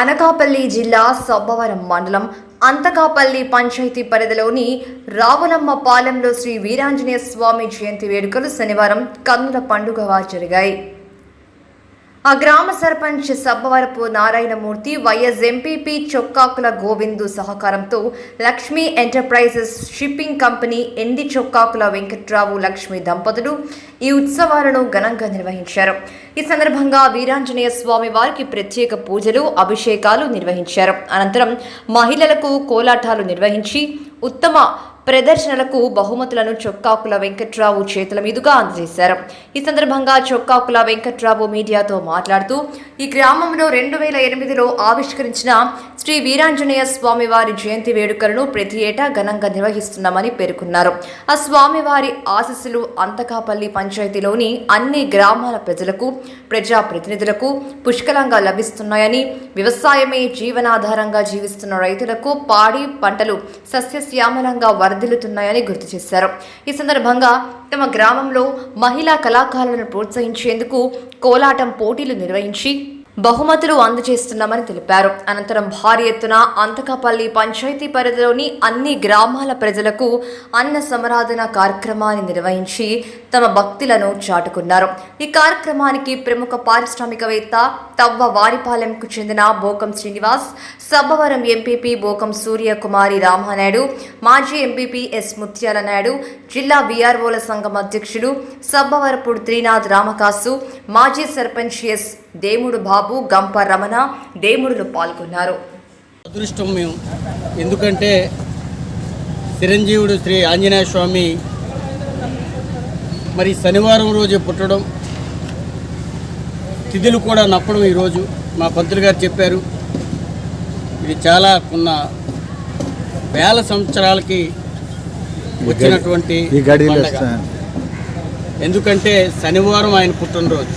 అనకాపల్లి జిల్లా సబ్బవరం మండలం అంతకాపల్లి పంచాయతీ పరిధిలోని రావులమ్మ పాలెంలో శ్రీ వీరాంజనేయ స్వామి జయంతి వేడుకలు శనివారం కన్నుల పండుగగా జరిగాయి. ఆ గ్రామ సర్పంచ్ సబ్బవరపు నారాయణమూర్తి వైఎస్ ఎంపీపీ చొక్కాకుల గోవిందు సహకారంతో Lakshmi enterprises shipping company MD Chokkakula Venkatrao Lakshmi దంపతులు ఈ ఉత్సవాలను ఘనంగా నిర్వహించారు. ఈ సందర్భంగా వీరాంజనేయ స్వామి వారికి ప్రత్యేక పూజలు అభిషేకాలు నిర్వహించారు. అనంతరం మహిళలకు కోలాటాలు నిర్వహించి ఉత్తమ ప్రదర్శనలకు బహుమతులను చొక్కాకుల వెంకట్రావు చేతుల మీదుగా అందజేశారు. ఈ సందర్భంగా చొక్కాకుల వెంకట్రావు మీడియాతో మాట్లాడుతూ ఈ గ్రామంలో రెండు వేల ఎనిమిదిలో ఆవిష్కరించిన శ్రీ వీరాంజనేయ స్వామివారి జయంతి వేడుకలను ప్రతి ఏటా ఘనంగా నిర్వహిస్తున్నామని పేర్కొన్నారు. ఆ స్వామివారి ఆశీస్సులు అంతకాపల్లి పంచాయతీలోని అన్ని గ్రామాల ప్రజలకు ప్రజాప్రతినిధులకు పుష్కలంగా లభిస్తున్నాయని వ్యవసాయమే జీవనాధారంగా జీవిస్తున్న రైతులకు పాడి పంటలు సస్యశ్యామలంగా వరద వర్ధిల్లుతున్నాయని గుర్తు చేశారు. ఈ సందర్భంగా తమ గ్రామంలో మహిళా కళాకారులను ప్రోత్సహించేందుకు కోలాటం పోటీలు నిర్వహించి బహుమతులు అందజేస్తున్నామని తెలిపారు. అనంతరం భారీ ఎత్తున అంతకపల్లి పంచాయతీ పరిధిలోని అన్ని గ్రామాల ప్రజలకు అన్న సమరాధన కార్యక్రమాన్ని నిర్వహించి తమ భక్తులను చాటుకున్నారు. ఈ కార్యక్రమానికి ప్రముఖ పారిశ్రామికవేత్త తవ్వ వారిపాలెంకు చెందిన బోకం శ్రీనివాస్ సబ్బవరం ఎంపీపీ బోకం సూర్యకుమారి రామానాయుడు మాజీ ఎంపీపీ ఎస్ ముత్యాల నాయుడు జిల్లా విఆర్ఓల సంఘం అధ్యక్షుడు సబ్బవరపుడు త్రీనాథ్ రామకాసు మాజీ సర్పంచ్ ఎస్ దేముడు బాబు గంప రమణ దేముడులు పాల్గొన్నారు. అదృష్టం మేము. ఎందుకంటే చిరంజీవుడు శ్రీ ఆంజనేయ స్వామి మరి శనివారం రోజు పుట్టడం తిథులు కూడా నప్పడం ఈరోజు మా పంతులు గారు చెప్పారు. ఇది చాలా కొన్న వేల సంవత్సరాలకి వచ్చినటువంటి ఎందుకంటే శనివారం ఆయన పుట్టినరోజు.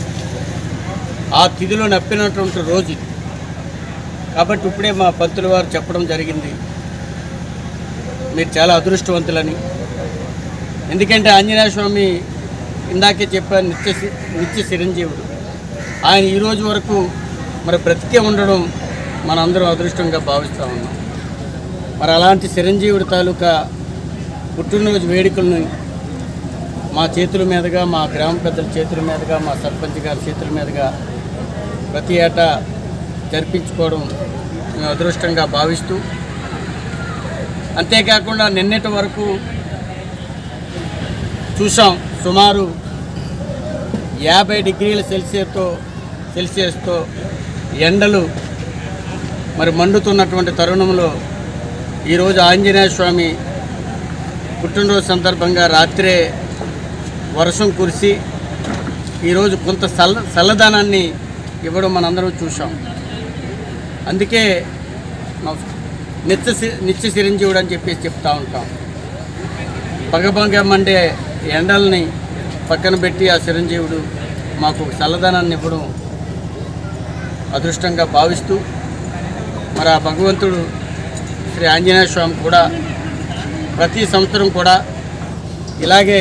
ఆ తిథిలో నప్పినటువంటి రోజు కాబట్టి ఇప్పుడే మా పంతుల వారు చెప్పడం జరిగింది. మీరు చాలా అదృష్టవంతులని. ఎందుకంటే ఆంజనేయ స్వామి ఇందాకే చెప్పాను నిత్య నిత్య చిరంజీవుడు. ఆయన ఈ రోజు వరకు మరి బ్రతికే ఉండడం మనందరం అదృష్టంగా భావిస్తూ ఉన్నాం. మరి అలాంటి చిరంజీవుడి తాలూకా పుట్టినరోజు వేడుకలను మా చేతుల మీదుగా మా గ్రామ పెద్దల చేతుల మీదుగా మా సర్పంచ్ గారి చేతుల మీదుగా ప్రతి ఏటా జరిపించుకోవడం మేము అదృష్టంగా భావిస్తూ అంతేకాకుండా నిన్నటి వరకు చూసాం సుమారు యాభై డిగ్రీల సెల్సియస్తో సెల్సియస్తో ఎండలు మరి మండుతున్నటువంటి తరుణంలో ఈరోజు ఆంజనేయ స్వామి పుట్టినరోజు సందర్భంగా రాత్రే వర్షం కురిసి ఈరోజు కొంత చల్ల చల్లదనాన్ని ఇవ్వడం మనందరం చూసాం అందుకే మా నిత్య సి- నిత్య చిరంజీవుడు అని చెప్పేసి చెప్తా ఉంటాం. పగపగ మండే ఎండల్ని పక్కన పెట్టి ఆ చిరంజీవుడు మాకు చల్లదనాన్ని ఇవ్వడం అదృష్టంగా భావిస్తూ మరి ఆ భగవంతుడు శ్రీ ఆంజనేయ స్వామి కూడా ప్రతి సంవత్సరం కూడా ఇలాగే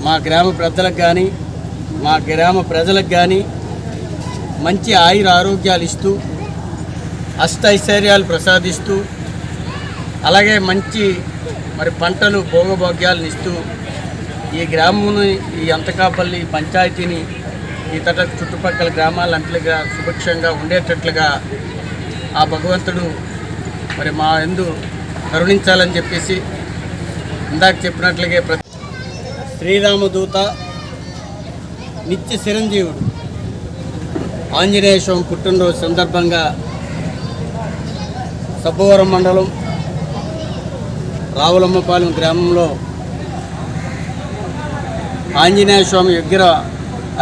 మా గ్రామ పెద్దలకు కానీ మా గ్రామ ప్రజలకు కానీ మంచి ఆయుర ఆరోగ్యాలు ఇస్తూ అష్టైశ్వర్యాలు ప్రసాదిస్తూ అలాగే మంచి మరి పంటలు భోగభోగ్యాలను ఇస్తూ ఈ గ్రామంని ఈ అంతకాపల్లి పంచాయతీని ఇతర చుట్టుపక్కల గ్రామాలంటలుగా సుభిక్షంగా ఉండేటట్లుగా ఆ భగవంతుడు మరి మా ఎందు కరుణించాలని చెప్పేసి ఇందాక చెప్పినట్లుగా ప్రతి శ్రీరామదూత నిత్య చిరంజీవుడు. ఆంజనేయ స్వామి పుట్టినరోజు సందర్భంగా సబ్బవరం మండలం రావులమ్మపాలెం గ్రామంలో ఆంజనేయ స్వామి విగ్రహ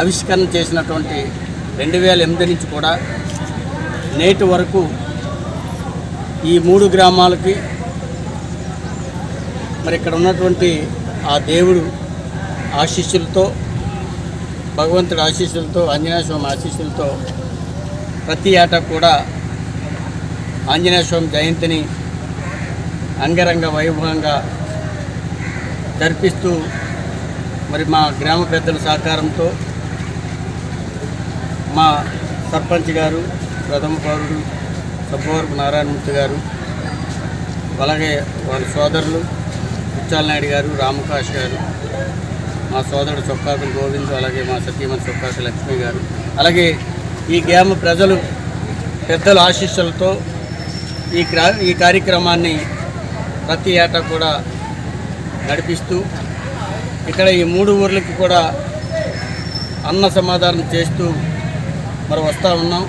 ఆవిష్కరణ చేసినటువంటి రెండు వేల ఎనిమిది నుంచి కూడా నేటి వరకు ఈ మూడు గ్రామాలకి మరి ఇక్కడ ఉన్నటువంటి ఆ దేవుడు ఆశీస్సులతో భగవంతుడి ఆశీస్సులతో ఆంజనేయ స్వామి ఆశీస్సులతో ప్రతి ఏటా కూడా ఆంజనేయ స్వామి జయంతిని అంగరంగ వైభవంగా జరిపిస్తూ మరి మా గ్రామ పెద్దల సహకారంతో మా సర్పంచ్ గారు ప్రథమ పౌరుడు సబ్బవరపు నారాయణమూర్తి గారు అలాగే వారి సోదరులు ముత్యాల నాయుడు గారు రామకాష్ గారు మా సోదరుడు చొక్కాకులు గోవింద్ అలాగే మా సతీమణి చొక్కాకు లక్ష్మి గారు. అలాగే ఈ గ్రామ ప్రజలు పెద్దల ఆశీస్సులతో ఈ క్రా ఈ కార్యక్రమాన్ని ప్రతి ఏటా కూడా నడిపిస్తూ ఇక్కడ ఈ మూడు ఊర్లకి కూడా అన్న సమాధానం చేస్తూ మరి వస్తూ ఉన్నాం.